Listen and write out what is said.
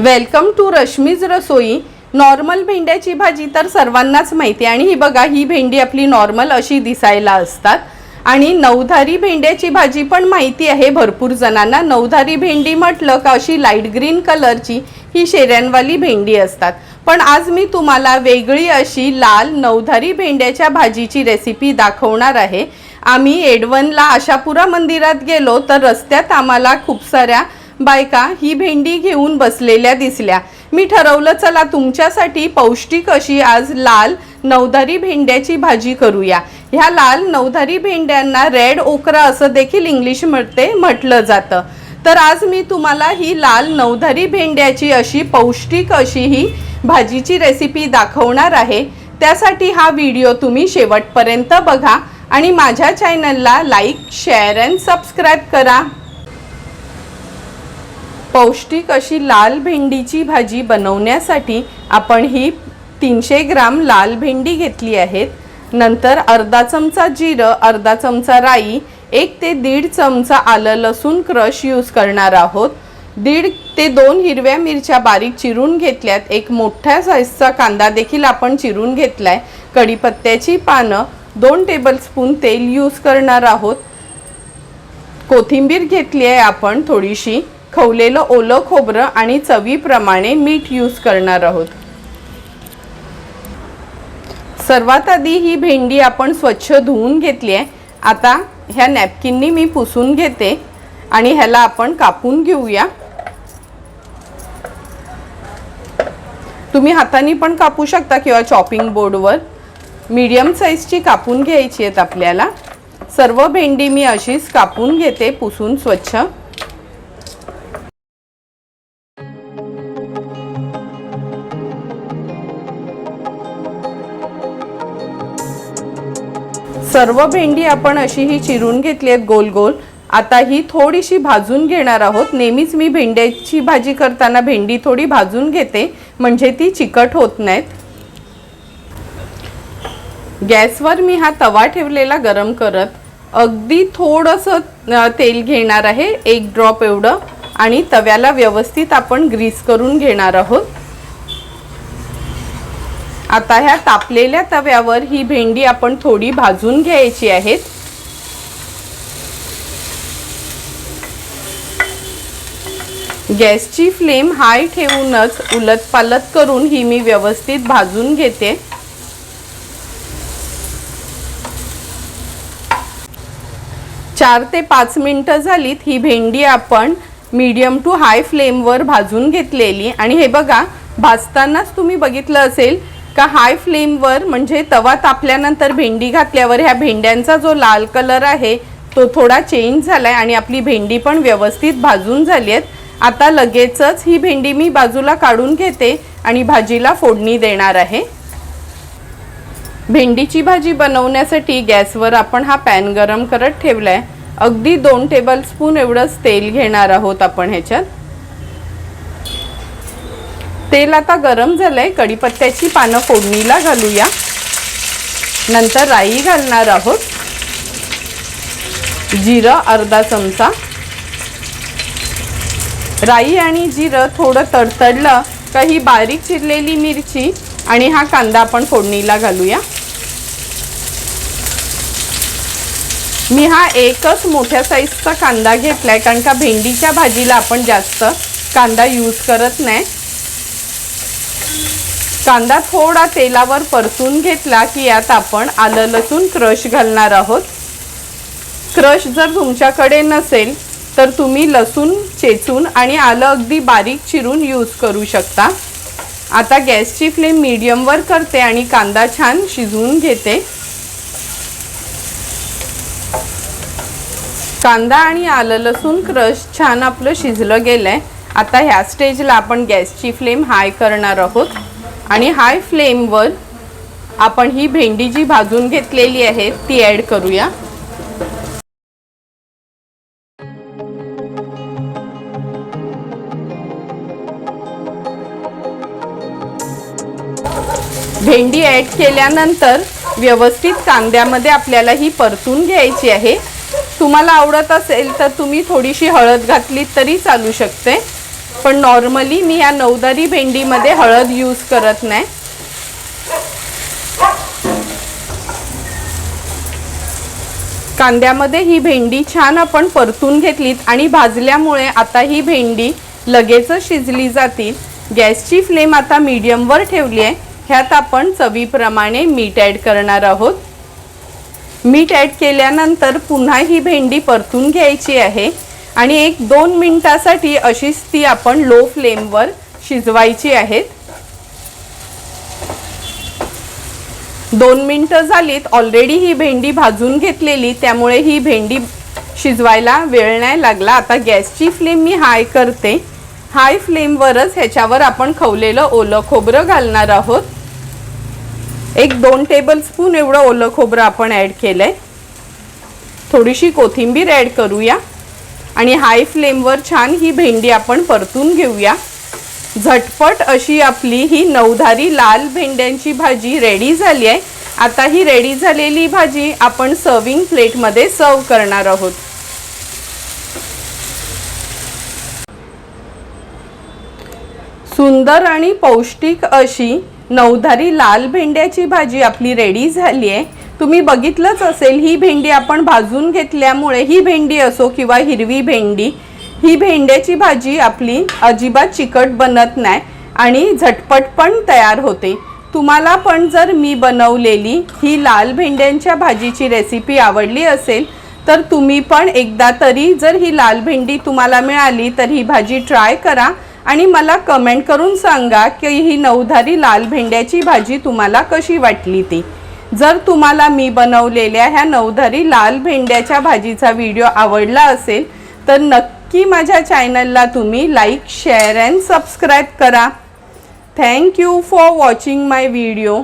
Welcome to Rashmi's Rasoi. Normal भेंड्याची भाजी तर सर्वांनाच माहिती आहे. आणि ही बघा ही भेंडी आपली नॉर्मल अशी दिसायला असतात. आणि नवधारी भेंड्याची भाजी पण माहिती आहे भरपूर जणांना. नवधारी भेंडी म्हटलं का अशी लाइट ग्रीन कलरची ही शेऱ्यांवाली भेंडी असतात. पण आज मी तुम्हाला वेगळी अशी लाल नवधारी भेंड्याच्या भाजीची रेसिपी दाखवणार आहे. आम्ही एडवनला आशापुरा मंदिरात गेलो तर रस्त्यात आम्हाला खूप साऱ्या बायका ही भेंडी घेऊन बसलेल्या दिसल्या. मी ठरवलं चला तुमच्यासाठी पौष्टिक अशी आज लाल नवधारी भेंड्याची भाजी करूया. ह्या लाल नवधारी भेंड्यांना रेड ओकरा असं देखील इंग्लिशमध्ये म्हटलं जातं. तर आज मी तुम्हाला ही लाल नवधारी भेंड्याची अशी पौष्टिक अशी ही भाजीची रेसिपी दाखवणार आहे. त्यासाठी हा व्हिडिओ तुम्ही शेवटपर्यंत बघा आणि माझ्या चॅनलला लाईक शेअर अँड सबस्क्राईब करा. पौष्टिक अशी लाल भेंडीची भाजी बनवण्यासाठी आपण ही तीनशे ग्राम लाल भेंडी घेतली आहेत. नंतर अर्धा चमचा जिरं अर्धा चमचा राई एक ते दीड चमचा आलं लसूण क्रश यूज करणार आहोत. दीड ते दोन हिरव्या मिरच्या बारीक चिरून घेतल्यात. एक मोठ्या साईजचा कांदा देखील आपण चिरून घेतला आहे कढीपत्त्याची पानं दोन टेबलस्पून तेल यूज करणार आहोत. कोथिंबीर घेतली आहे आपण थोडीशी. खवलेलं ओलं खोबरं आणि चवीप्रमाणे मीठ यूज करणार आहोत. सर्वात आधी ही भेंडी आपण स्वच्छ धुवून घेतली आहे. आता ह्या नॅपकिननी मी पुसून घेते आणि ह्याला आपण कापून घेऊया. तुम्ही हाताने पण कापू शकता किंवा चॉपिंग बोर्डवर मीडियम साईजची कापून घ्यायची आहेत आपल्याला. सर्व भेंडी मी अशीच कापून घेते पुसून स्वच्छ. सर्व भेंडी आपण अशी ही चिरून घेतली आहेत गोल गोल आता ही थोडीशी भाजून घेणार आहोत. नेहमीच मी भेंड्याची भाजी करताना भेंडी थोडी भाजून घेते. म्हणजे ती चिकट होत नाहीत. गॅसवर मी हा तवा ठेवलेला गरम करत अगदी थोडंसं तेल घेणार आहे. एक ड्रॉप एवढं. आणि तव्याला व्यवस्थित आपण ग्रीस करून घेणार आहोत. आता ह्या तापलेल्या तव्यावर ही भेंडी आपण थोडी भाजून घ्यायची आहेत. गॅसची फ्लेम हाय ठेवूनच उलट पालत करून ही मी व्यवस्थित भाजून घेते. चार ते पाच मिनटं झालीत ही भेंडी आपण मीडियम टू हाय फ्लेमवर भाजून घेतलेली. आणि हे बघा भाजतानाच तुम्ही बघितलं असेल का हाय फ्लेमवर म्हणजे तवा तापल्यानंतर भेंडी घातल्यावर ह्या भेंड्यांचा जो लाल कलर आहे तो थोडा चेंज झालाय आणि आपली भेंडी पण व्यवस्थित भाजून झाली आहेत. आता लगेचच ही भेंडी मी बाजूला काढून घेते आणि भाजीला फोडणी देणार आहे. भेंडीची भाजी बनवण्यासाठी गॅसवर आपण हा पॅन गरम करत ठेवलाय. अगदी दोन टेबलस्पून एवढंच तेल घेणार आहोत आपण ह्याच्यात. तेल आता गरम झालंय. कढीपत्त्याची पानं फोडणीला घालूया. नंतर राई घालणार आहोत. जिरं अर्धा चमचा. राई आणि जिरं थोडं तडतडलं का ही बारीक चिरलेली मिरची आणि हा कांदा आपण फोडणीला घालूया. मी हा एकच मोठ्या साईजचा कांदा घेतला आहे कारण का भेंडीच्या भाजीला आपण जास्त कांदा यूज करत नाही. कांदा थोडा तेलावर परतून घेतला की यात आपण आलं लसूण क्रश घालणार आहोत. क्रश जर तुमच्याकडे नसेल तर तुम्ही लसूण चेचून आणि आलं अगदी बारीक चिरून यूज करू शकता. आता गॅसची फ्लेम मीडियमवर करते आणि कांदा छान शिजवून घेते. कांदा आणि आलं लसूण क्रश छान आपलं शिजलं गेलंय. आता ह्या स्टेजला आपण गॅसची फ्लेम हाय करणार आहोत. आणि हाय फ्लेमवर आपण ही भेंडी जी भाजून घेतलेली आहे ती ॲड करूया. भेंडी ॲड केल्यानंतर व्यवस्थित कांद्यामध्ये आपल्याला ही परतून घ्यायची आहे. तुम्हाला आवडत असेल तर तुम्ही थोडीशी हळद घातली तरी चालू शकते. पण नॉर्मली मी या नवदारी भेंडीमध्ये हळद यूज करत नाही. कांद्यामध्ये ही भेंडी छान आपण परतून घेतलीत आणि भाजल्यामुळे आता ही भेंडी लगेचच शिजली जातील. गॅसची फ्लेम आता मीडियमवर ठेवली आहे. ह्यात आपण चवीप्रमाणे मीठ ॲड करणार आहोत. मीठ ॲड केल्यानंतर पुन्हा ही भेंडी परतून घ्यायची आहे. आणि एक दोन मिनिटासाठी अशीच ती आपण लो फ्लेमवर शिजवायची आहेत. दोन मिनटं झालीत ऑलरेडी ही भेंडी भाजून घेतलेली त्यामुळे ही भेंडी शिजवायला वेळ नाही लागला. आता गॅसची फ्लेम मी हाय करते. हाय फ्लेमवरच ह्याच्यावर आपण खवलेलं ओलं खोबरं घालणार आहोत. एक दोन टेबलस्पून एवढं ओलं खोबरं आपण ॲड केलं आहे थोडीशी कोथिंबीर ॲड करूया. आणि हाय फ्लेमवर छान ही भेंडी आपण परतून घेऊया. झटपट अशी आपली ही नवधारी लाल भेंड्यांची भाजी रेडी झाली आहे. आता ही रेडी झालेली भाजी आपण सर्विंग प्लेटमध्ये सर्व करणार आहोत. सुंदर आणि पौष्टिक अशी नवधारी लाल भेंड्याची भाजी आपली रेडी झाली आहे. तुम्ही बघितलंच असेल ही भेंडी आपण भाजून घेतल्यामुळे ही भेंडी असो किंवा हिरवी भेंडी ही भेंड्याची भाजी आपली अजिबात चिकट बनत नाही आणि झटपट पण तयार होते. तुम्हाला पण जर मी बनवलेली ही लाल भेंड्यांच्या भाजीची रेसिपी आवडली असेल तर तुम्ही पण एकदा तरी जर ही लाल भेंडी तुम्हाला मिळाली तर ही भाजी ट्राय करा आणि मला कमेंट करून सांगा की ही नऊधारी लाल भेंड्याची भाजी तुम्हाला कशी वाटली ती. जर तुम्हाला मी बनवलेल्या ह्या नवधारी लाल भेंड्याच्या भाजीचा व्हिडिओ आवडला असेल तर नक्की माझ्या चॅनलला तुम्ही लाईक शेअर अँड सबस्क्राईब करा. Thank you for watching my video